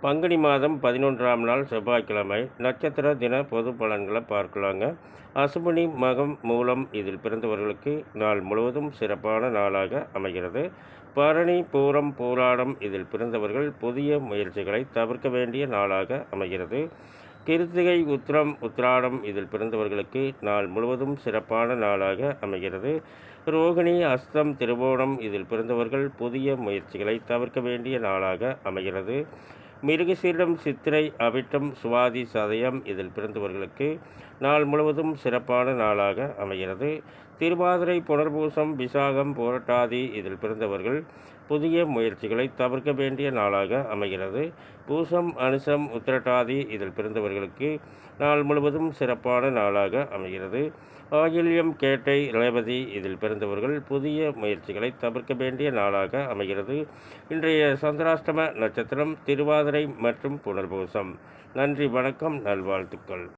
பங்குனி மாதம் பதினொன்றாம் நாள் செவ்வாய்க்கிழமை நட்சத்திர தின பொது பலன்களை பார்க்கலாங்க. அசுபனி மகம் மூலம் இதில் பிறந்தவர்களுக்கு நாள் முழுவதும் சிறப்பான நாளாக அமைகிறது. பரணி பூரம் பூராடம் இதில் பிறந்தவர்கள் புதிய முயற்சிகளை தவிர்க்க வேண்டிய நாளாக அமைகிறது. கிருத்திகை உத்திரம் உத்திராடம் இதில் பிறந்தவர்களுக்கு நாள் முழுவதும் சிறப்பான நாளாக அமைகிறது. ரோகிணி அஸ்தம் திருவோணம் இதில் பிறந்தவர்கள் புதிய முயற்சிகளை தவிர்க்க வேண்டிய நாளாக அமைகிறது. மிருகசீரம் சித்திரை அவிட்டம் சுவாதி சதயம் இதில் பிறந்தவர்களுக்கு நாள் முழுவதும் சிறப்பான நாளாக அமைகிறது. திருவாதிரை புனர்பூசம் விசாகம் போராட்டாதி இதில் பிறந்தவர்கள் புதிய முயற்சிகளை தவிர்க்க வேண்டிய நாளாக அமைகிறது. பூசம் அனுசம் உத்திரட்டாதி இதில் பிறந்தவர்களுக்கு நாள் முழுவதும் சிறப்பான நாளாக அமைகிறது. ஆகில்யம் கேட்டை ரேவதி இதில் பிறந்தவர்கள் புதிய முயற்சிகளை தவிர்க்க வேண்டிய நாளாக அமைகிறது. இன்றைய சந்திராஷ்டம நட்சத்திரம் திருவாதிரை மற்றும் புனர்பூசம். நன்றி வணக்கம் நல்வாழ்த்துக்கள்.